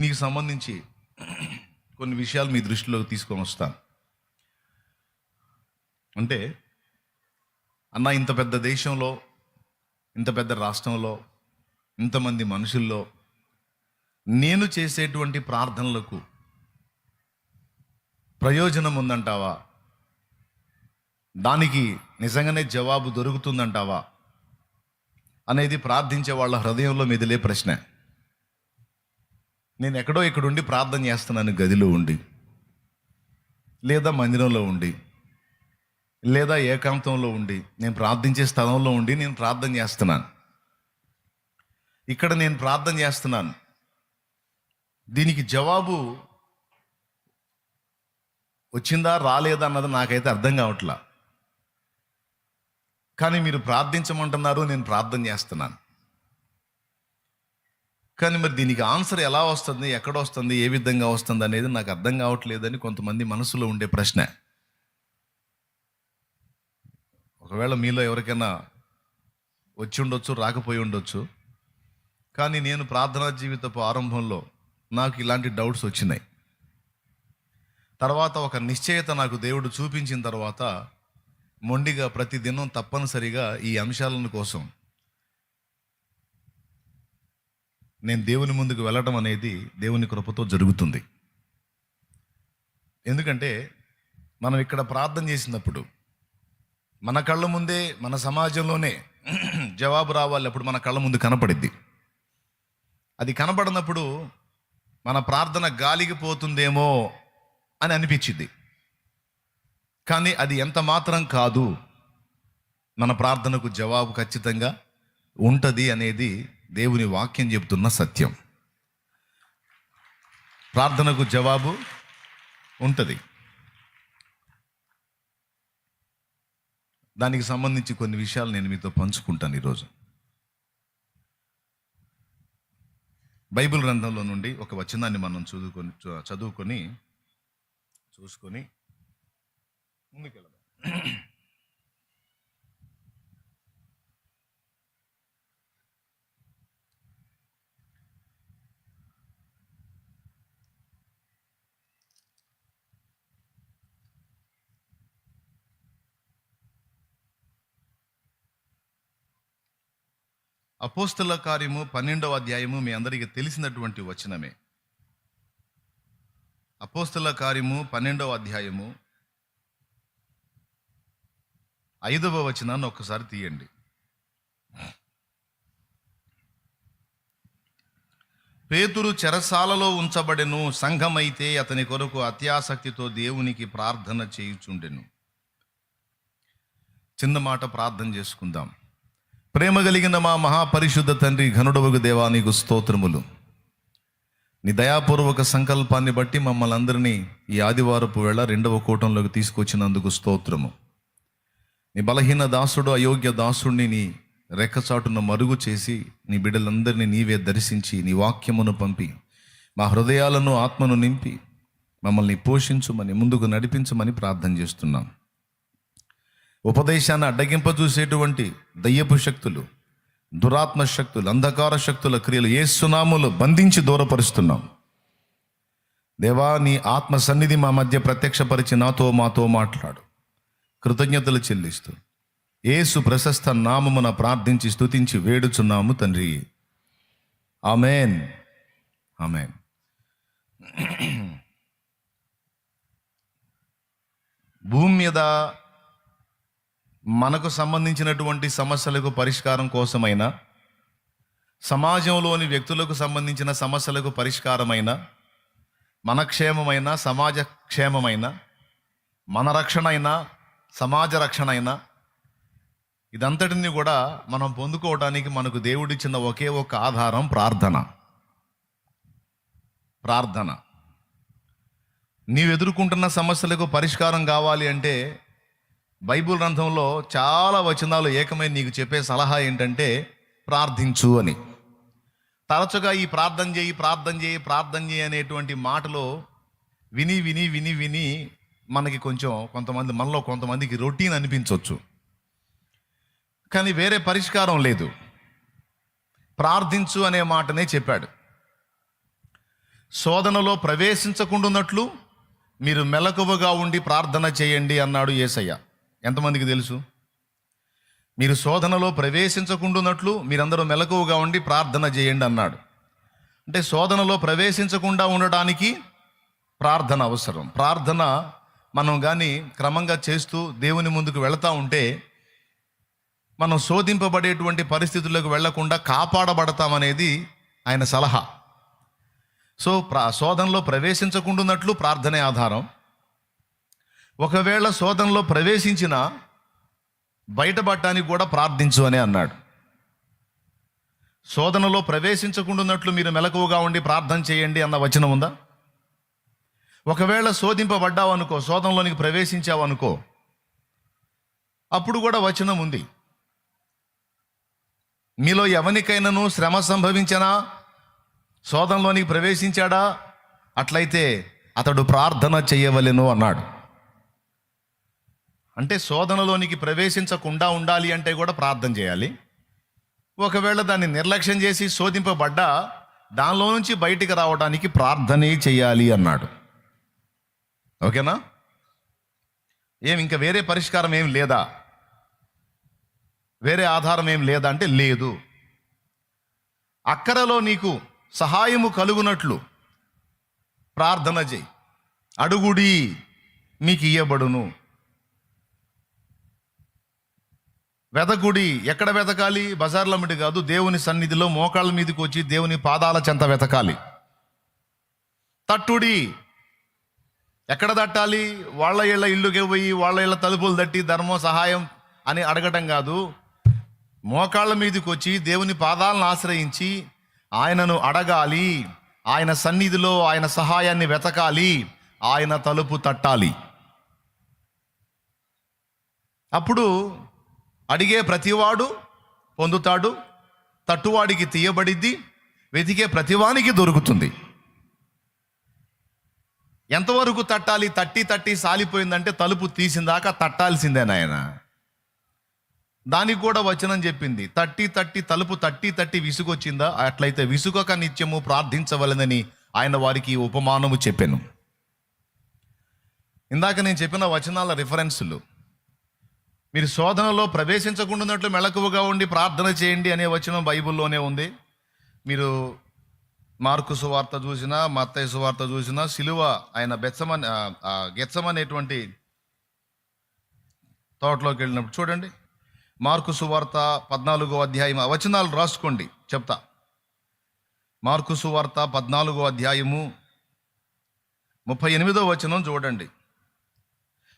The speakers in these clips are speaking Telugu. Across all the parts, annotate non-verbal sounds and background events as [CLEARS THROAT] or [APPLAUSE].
నీకు సంబంధించి కొన్ని విషయాలు మీ దృష్టిలోకి తీసుకొని వస్తాను. అంటే అన్న ఇంత పెద్ద దేశంలో ఇంత పెద్ద రాష్ట్రంలో ఇంతమంది మనుషుల్లో నేను చేసేటువంటి ప్రార్థనలకు ప్రయోజనం ఉందంటావా? దానికి నిజంగానే జవాబు దొరుకుతుందంటావా? అనేది ప్రార్థించే వాళ్ళ హృదయంలో మెదిలే ప్రశ్న. నేను ఎక్కడో ఇక్కడుండి ప్రార్థన చేస్తున్నాను గదిలో ఉండి. లేదా మందిరంలో ఉండి. లేదా ఏకాంతంలో ఉండి. నేను ప్రార్థించే స్థలంలో ఉండి నేను ప్రార్థన చేస్తున్నాను. ఇక్కడ నేను ప్రార్థన చేస్తున్నాను. దీనికి జవాబు వచ్చిందా రాలేదా అన్నది నాకైతే అర్థం కావట్లా. కానీ మీరు ప్రార్థించమంటున్నారు నేను ప్రార్థన చేస్తున్నాను. కానీ మరి దీనికి ఆన్సర్ ఎలా వస్తుంది ఎక్కడ వస్తుంది ఏ విధంగా వస్తుంది అనేది నాకు అర్థం కావట్లేదని కొంతమంది మనసులో ఉండే ప్రశ్న. ఒకవేళ మీలో ఎవరికైనా వచ్చి ఉండొచ్చు రాకపోయి ఉండొచ్చు కానీ నేను ప్రార్థనా జీవితపు ఆరంభంలో నాకు ఇలాంటి డౌట్స్ వచ్చినాయి. తర్వాత ఒక నిశ్చయత నాకు దేవుడు చూపించిన తర్వాత మొండిగా ప్రతిదినం తప్పనిసరిగా ఈ అంశాలను కోసం నేను దేవుని ముందుకు వెళ్ళటం అనేది దేవుని కృపతో జరుగుతుంది. ఎందుకంటే మనం ఇక్కడ ప్రార్థన చేసినప్పుడు మన కళ్ళ ముందే మన సమాజంలోనే [CLEARS THROAT] జవాబు రావాలి అప్పుడు మన కళ్ళ ముందు కనపడిద్ది. అది కనపడినప్పుడు మన ప్రార్థన గాలికి పోతుందేమో అని అనిపించింది కానీ అది ఎంత మాత్రం కాదు మన ప్రార్థనకు జవాబు ఖచ్చితంగా ఉంటుంది అనేది దేవుని వాక్యం చెబుతున్న సత్యం. ప్రార్థనకు జవాబు ఉంటుంది. దానికి సంబంధించి కొన్ని విషయాలు నేను మీతో పంచుకుంటాను ఈరోజు. బైబిల్ గ్రంథంలో నుండి ఒక వచనాన్ని మనం చదువుకొని చదువుకొని చూసుకొని ముందుకెళ్దాం. అపోస్తుల కార్యము పన్నెండవ అధ్యాయము మీ అందరికీ తెలిసినటువంటి వచనమే. అపోస్తుల కార్యము పన్నెండవ అధ్యాయము ఐదవ వచనాన్ని ఒక్కసారి తీయండి. పేతురు చెరసాలలో ఉంచబడెను సంఘమైతే అతని కొరకు అత్యాసక్తితో దేవునికి ప్రార్థన చేయుచుండెను. చిన్న మాట ప్రార్థన చేసుకుందాం. ప్రేమ కలిగిన మా మహాపరిశుద్ధ తండ్రి ఘనుడవగు దేవా నీకు స్తోత్రములు. నీ దయాపూర్వక సంకల్పాన్ని బట్టి మమ్మల్ని అందరినీ ఈ ఆదివారపు వేళ రెండవ కూటంలోకి తీసుకొచ్చినందుకు స్తోత్రము. నీ బలహీన దాసుడు అయోగ్య దాసుడిని నీ రెక్కచాటున మరుగు చేసి నీ బిడ్డలందరినీ నీవే దర్శించి నీ వాక్యమును పంపి మా హృదయాలను ఆత్మను నింపి మమ్మల్ని పోషించుమని ముందుకు నడిపించమని ప్రార్థన చేస్తున్నాం. ఉపదేశాన్ని అడ్డగింప చూసేటువంటి దయ్యపు శక్తులు దురాత్మ శక్తులు అంధకార శక్తుల క్రియలు ఏ సునాములు బంధించి దూరపరుస్తున్నాం. దేవా నీ ఆత్మ సన్నిధి మా మధ్య ప్రత్యక్షపరిచి నాతో మాతో మాట్లాడు. కృతజ్ఞతలు చెల్లిస్తూ ఏసు ప్రశస్త నామమున ప్రార్థించి స్తుతించి వేడుచున్నాము తండ్రి. ఆమెన్. ఆమెన్. భూమి మీద మనకు సంబంధించినటువంటి సమస్యలకు పరిష్కారం కోసమైన సమాజంలోని వ్యక్తులకు సంబంధించిన సమస్యలకు పరిష్కారమైన మన క్షేమమైన సమాజ క్షేమమైన మన రక్షణ అయినా సమాజ రక్షణ అయినా ఇదంతటిని కూడా మనం పొందుకోవడానికి మనకు దేవుడిచ్చిన ఒకే ఒక ఆధారం ప్రార్థన. ప్రార్థన. నీవు ఎదుర్కొంటున్న సమస్యలకు పరిష్కారం కావాలి అంటే బైబిల్ గ్రంథంలో చాలా వచనాలు ఏకమై నీకు చెప్పే సలహా ఏంటంటే ప్రార్థించు అని. తరచుగా ఈ ప్రార్థన చేయి ప్రార్థన చేయి ప్రార్థన చేయి అనేటువంటి మాటలు విని విని విని విని మనకి కొంచెం కొంతమంది మనలో కొంతమందికి రొటీన్ అనిపించవచ్చు కానీ వేరే పరిష్కారం లేదు. ప్రార్థించు అనే మాటనే చెప్పాడు. శోధనలో ప్రవేశించకుండాన్నట్లు మీరు మెలకువగా ఉండి ప్రార్థన చేయండి అన్నాడు ఏసయ్య. ఎంతమందికి తెలుసు? మీరు శోధనలో ప్రవేశించకుండానట్లు మీరందరూ మెలకువగా ఉండి ప్రార్థన చేయండి అన్నాడు. అంటే శోధనలో ప్రవేశించకుండా ఉండడానికి ప్రార్థన అవసరం. ప్రార్థన మనం కానీ క్రమంగా చేస్తూ దేవుని ముందుకు వెళతా ఉంటే మనం శోధింపబడేటువంటి పరిస్థితులకు వెళ్ళకుండా కాపాడబడతామనేది ఆయన సలహా. సో ప్రా శోధనలో ప్రవేశించకుండానట్లు ప్రార్థనే ఆధారం. ఒకవేళ శోధనలో ప్రవేశించిన బయటపడటానికి కూడా ప్రార్థించు అని అన్నాడు. శోధనలో ప్రవేశించకుండాన్నట్లు మీరు మెలకువగా ఉండి ప్రార్థన చేయండి అన్న వచనం ఉందా? ఒకవేళ శోధింపబడ్డావు అనుకో శోధనలోనికి ప్రవేశించావు అనుకో అప్పుడు కూడా వచనం ఉంది. మీలో ఎవరికైనాను శ్రమ సంభవించనా శోధనలోనికి ప్రవేశించాడా? అట్లయితే అతడు ప్రార్థన చేయవలెను అన్నాడు. అంటే శోధనలోనికి ప్రవేశించకుండా ఉండాలి అంటే కూడా ప్రార్థన చేయాలి. ఒకవేళ దాన్ని నిర్లక్ష్యం చేసి శోధింపబడ్డా దానిలో నుంచి బయటికి రావడానికి ప్రార్థనే చేయాలి అన్నాడు. ఓకేనా? ఏం ఇంకా వేరే పరిష్కారం ఏం లేదా? వేరే ఆధారం ఏం లేదా అంటే లేదు. అక్కరలో నీకు సహాయము కలుగునట్లు ప్రార్థన చేయి. అడుగుడి మీకు ఇయ్యబడును. వెతకుడి ఎక్కడ వెతకాలి బజార్ల మీది కాదు దేవుని సన్నిధిలో మోకాళ్ళ మీదకి వచ్చి దేవుని పాదాల చెంత వెతకాలి. తట్టుడి ఎక్కడ తట్టాలి? వాళ్ళ ఇళ్ళ ఇల్లుకి పోయి వాళ్ళ ఇళ్ళ తలుపులు తట్టి ధర్మం సహాయం అని అడగటం కాదు. మోకాళ్ళ మీదకి వచ్చి దేవుని పాదాలను ఆశ్రయించి ఆయనను అడగాలి. ఆయన సన్నిధిలో ఆయన సహాయాన్ని వెతకాలి. ఆయన తలుపు తట్టాలి. అప్పుడు అడిగే ప్రతివాడు పొందుతాడు తట్టువాడికి తీయబడిద్ది వెతికే ప్రతివానికి దొరుకుతుంది. ఎంతవరకు తట్టాలి తట్టి తట్టి సాలిపోయిందంటే తలుపు తీసిందాక తట్టాల్సిందే నాయన. దానికి కూడా వచనం చెప్పింది తట్టి తట్టి తలుపు తట్టి తట్టి విసుగొచ్చిందా? అట్లయితే విసుగక నిత్యము ప్రార్థించవలనని ఆయన వారికి ఉపమానము చెప్పాను. ఇందాక నేను చెప్పిన వచనాల రిఫరెన్సులు మీరు శోధనలో ప్రవేశించకుండాన్నట్లు మెళకువగా ఉండి ప్రార్థన చేయండి అనే వచనం బైబిల్లోనే ఉంది. మీరు మార్కు సువార్త చూసినా మత్తయ్య సువార్త చూసినా సిలువ ఆయన బెచ్చమని గెచ్చమనేటువంటి తోటలోకి వెళ్ళినప్పుడు చూడండి. మార్కు సువార్త పద్నాలుగో అధ్యాయం ఆ వచనాలు రాసుకోండి చెప్తా. మార్కు సువార్త పద్నాలుగో అధ్యాయము ముప్పై ఎనిమిదో వచనం చూడండి.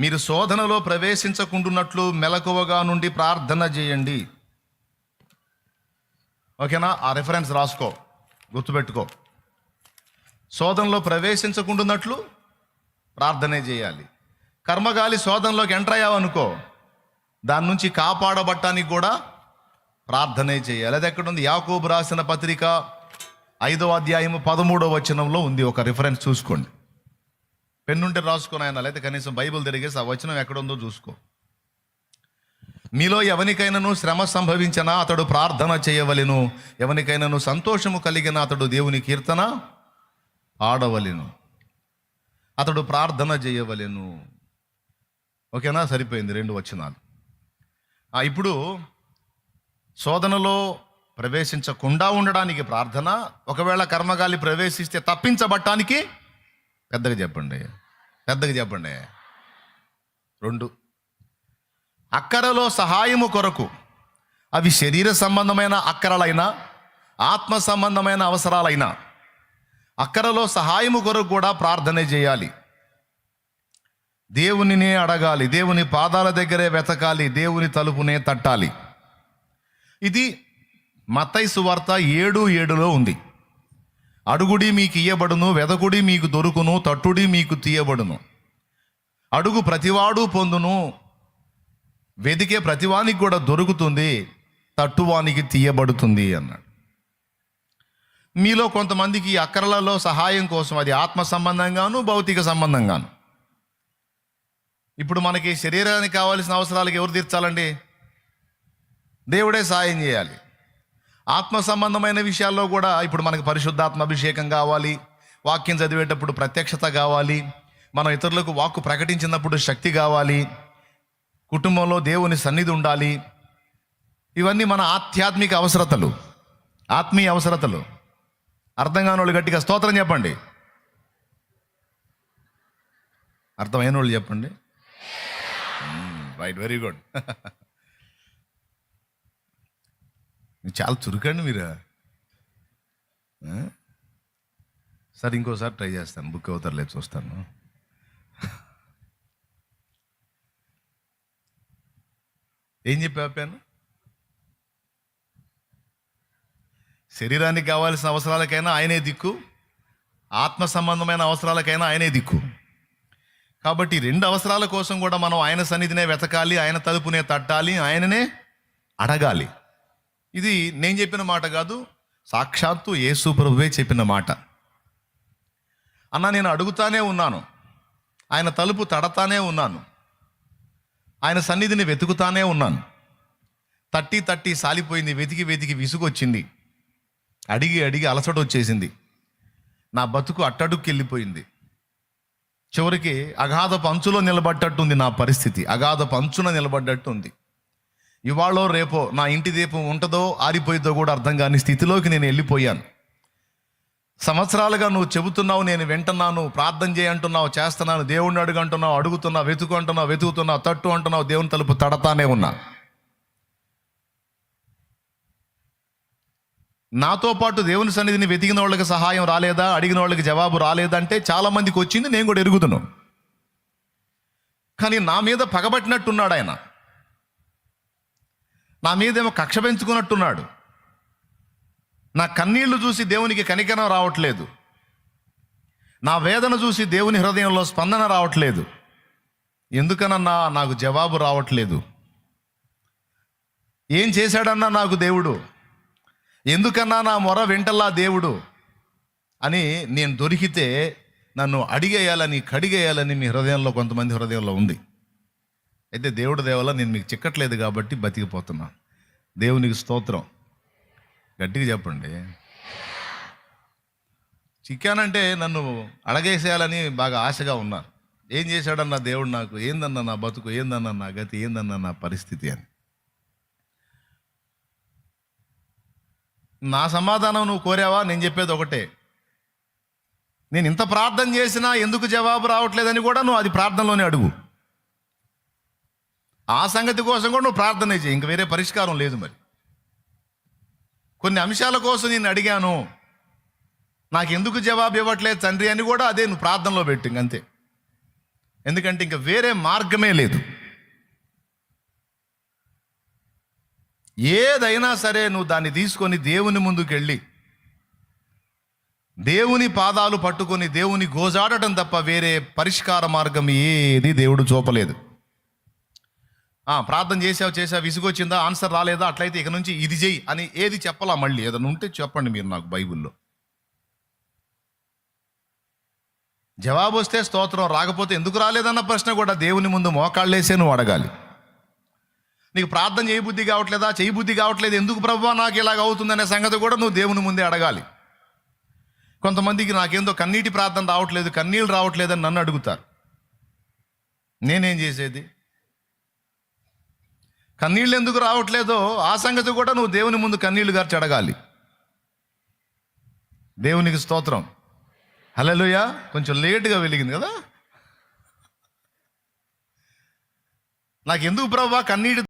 మీరు శోధనలో ప్రవేశించకుండున్నట్లు మెలకువగా నుండి ప్రార్థన చేయండి. ఓకేనా? ఆ రిఫరెన్స్ రాసుకో. గుర్తుపెట్టుకో. శోధనలో ప్రవేశించకుండున్నట్లు ప్రార్థనే చేయాలి. కర్మగాలి శోధనలోకి ఎంటర్ అయ్యావనుకో దాని నుంచి కాపాడబట్టానికి కూడా ప్రార్థనే చేయాలి. అది ఎక్కడుంది? యాకోబు రాసిన పత్రిక ఐదో అధ్యాయము పదమూడో వచనంలో ఉంది. ఒక రిఫరెన్స్ చూసుకోండి. పెన్నుంటే రాసుకొని ఆయన లేదా కనీసం బైబిల్ తిరిగేసి ఆ వచనం ఎక్కడుందో చూసుకో. మీలో ఎవరికైనాను శ్రమ సంభవించినా అతడు ప్రార్థన చేయవలెను. ఎవనికైనాను సంతోషము కలిగిన అతడు దేవుని కీర్తన ఆడవలెను. అతడు ప్రార్థన చేయవలెను. ఓకేనా? సరిపోయింది రెండు వచనాలు. ఇప్పుడు శోధనలో ప్రవేశించకుండా ఉండడానికి ప్రార్థన ఒకవేళ కర్మగాలి ప్రవేశిస్తే తప్పించబట్టానికి పెద్దగా చెప్పండి. పెద్దగా చెప్పండి. రెండు అక్కరలో సహాయము కొరకు అవి శరీర సంబంధమైన అక్కరలైనా ఆత్మ సంబంధమైన అవసరాలైనా అక్కరలో సహాయము కొరకు కూడా ప్రార్థనే చేయాలి. దేవునినే అడగాలి దేవుని పాదాల దగ్గరే వెతకాలి దేవుని తలుపునే తట్టాలి. ఇది మతైసు వార్త ఏడు ఏడులో ఉంది. అడుగుడి మీకు ఇయ్యబడును వెదకుడి మీకు దొరుకును తట్టుడి మీకు తీయబడును. అడుగు ప్రతివాడు పొందును. వెదికే ప్రతివానికి కూడా దొరుకుతుంది తట్టువానికి తీయబడుతుంది అన్నాడు. మీలో కొంతమందికి అక్కరలలో సహాయం కోసం అది ఆత్మ సంబంధంగాను భౌతిక సంబంధంగాను. ఇప్పుడు మనకి శరీరానికి కావాల్సిన అవసరాలకు ఎవరు తీర్చాలండి? దేవుడే సాయం చేయాలి. ఆత్మ సంబంధమైన విషయాల్లో కూడా ఇప్పుడు మనకి పరిశుద్ధాత్మ అభిషేకం కావాలి వాక్యం చదివేటప్పుడు ప్రత్యక్షత కావాలి మనం ఇతరులకు వాక్కు ప్రకటించినప్పుడు శక్తి కావాలి కుటుంబంలో దేవుని సన్నిధి ఉండాలి. ఇవన్నీ మన ఆధ్యాత్మిక అవసరతలు ఆత్మీయ అవసరతలు. అర్థం కాని వాళ్ళు గట్టిగా స్తోత్రం చెప్పండి. అర్థమైన వాళ్ళు చెప్పండి. రైట్ వెరీ గుడ్ చాలా చురుకండి మీరు? సరే ఇంకోసారి ట్రై చేస్తాను. బుక్ అవుతారు లేదు చూస్తాను. ఏం చెప్పి ఆపాను శరీరానికి కావాల్సిన అవసరాలకైనా ఆయనే దిక్కు. ఆత్మ సంబంధమైన అవసరాలకైనా ఆయనే దిక్కు. కాబట్టి రెండు అవసరాల కోసం కూడా మనం ఆయన సన్నిధినే వెతకాలి ఆయన తలుపునే తట్టాలి ఆయననే అడగాలి. ఇది నేను చెప్పిన మాట కాదు సాక్షాత్తు యేసు ప్రభువే చెప్పిన మాట. అన్న నేను అడుగుతానే ఉన్నాను. ఆయన తలుపు తడతానే ఉన్నాను. ఆయన సన్నిధిని వెతుకుతానే ఉన్నాను. తట్టి తట్టి సాలిపోయింది వెతికి వెతికి విసుగొచ్చింది. అడిగి అడిగి అలసట వచ్చేసింది నా బతుకు అట్టడుక్కి వెళ్ళిపోయింది చివరికి అగాధ పంచులో నిలబడ్డట్టుంది నా పరిస్థితి. అగాధ పంచున నిలబడ్డట్టుంది. ఇవాళో రేపో నా ఇంటి దీపం ఉంటుందో ఆరిపోయిద్దో కూడా అర్థం కాని స్థితిలోకి నేను వెళ్ళిపోయాను. సంవత్సరాలుగా నువ్వు చెబుతున్నావు నేను వింటున్నాను ప్రార్థన చేయంటున్నావు చేస్తున్నాను దేవుణ్ణి అడుగు అంటున్నావు అడుగుతున్నావు వెతుకు అంటున్నావు వెతుకుతున్నావు తట్టు అంటున్నావు దేవుని తలుపు తడతానే ఉన్నా. నాతో పాటు దేవుని సన్నిధిని వెతికిన వాళ్ళకి సహాయం రాలేదా? అడిగిన వాళ్ళకి జవాబు రాలేదంటే చాలామందికి వచ్చింది నేను కూడా ఎరుగుతున్నాను కానీ నా మీద పగబట్టినట్టున్నాడు ఆయన. నా మీదేమో కక్ష పెంచుకున్నట్టున్నాడు. నా కన్నీళ్ళు చూసి దేవునికి కనికరం రావట్లేదు. నా వేదన చూసి దేవుని హృదయంలో స్పందన రావట్లేదు. ఎందుకనన్నా నాకు జవాబు రావట్లేదు. ఏం చేశాడన్నా నాకు దేవుడు? ఎందుకన్నా నా మొర వెంటల్లా దేవుడు? అని నేను దొరికితే నన్ను అడిగేయాలని కడిగేయాలని మీ హృదయంలో కొంతమంది హృదయంలో ఉంది. అయితే దేవుడు దేవల నేను మీకు చిక్కట్లేదు కాబట్టి బతికిపోతున్నా. దేవునికి స్తోత్రం. గట్టిగా చెప్పండి. చిక్కానంటే నన్ను అడగేసేయాలని బాగా ఆశగా ఉన్నారు ఏం చేశాడన్న దేవుడు నాకు? ఏందన్న నా బతుకు? ఏందన్న నా గతి? ఏందన్న నా పరిస్థితి అని. నా సమాధానం నువ్వు కోరావా? నేను చెప్పేది ఒకటే. నేను ఇంత ప్రార్థన చేసినా ఎందుకు జవాబు రావట్లేదని కూడా నువ్వు అది ప్రార్థనలోనే అడుగు. ఆ సంగతి కోసం కూడా నువ్వు ప్రార్థన చేయి. ఇంక వేరే పరిష్కారం లేదు మరి. కొన్ని అంశాల కోసం నేను అడిగాను. నాకు ఎందుకు జవాబు ఇవ్వట్లేదు తండ్రి అని కూడా అదే నువ్వు ప్రార్థనలో పెట్టు అంతే. ఎందుకంటే ఇంక వేరే మార్గమే లేదు. ఏదైనా సరే నువ్వు దాన్ని తీసుకొని దేవుని ముందుకు వెళ్ళి దేవుని పాదాలు పట్టుకొని దేవుని గోజాడటం తప్ప వేరే పరిష్కార మార్గం ఏది దేవుడు చూపలేదు. ప్రార్థన చేసావు చేసావు విసుగొచ్చిందా ఆన్సర్ రాలేదా అట్లయితే ఇక నుంచి ఇది చెయ్యి అని ఏది చెప్పాలా మళ్ళీ? ఏదైనా ఉంటే చెప్పండి మీరు నాకు బైబిల్లో. జవాబు వస్తే స్తోత్రం రాకపోతే ఎందుకు రాలేదన్న ప్రశ్న కూడా దేవుని ముందు మోకాళ్ళేసే నువ్వు అడగాలి. నీకు ప్రార్థన చేయబుద్ధి కావట్లేదా చేయబుద్ధి కావట్లేదు ఎందుకు ప్రభు నాకు ఇలాగ అవుతుందనే సంగతి కూడా నువ్వు దేవుని ముందే అడగాలి. కొంతమందికి నాకేందో కన్నీటి ప్రార్థన రావట్లేదు కన్నీళ్ళు రావట్లేదని నన్ను అడుగుతారు. నేనేం చేసేది? కన్నీళ్ళు ఎందుకు రావట్లేదో ఆ సంగతి కూడా నువ్వు దేవుని ముందు కన్నీళ్ళు గార్చి అడగాలి. దేవునికి స్తోత్రం. హలోయ కొంచెం లేటుగా వెలిగింది కదా? నాకు ఎందుకు ప్రభా కన్నీటి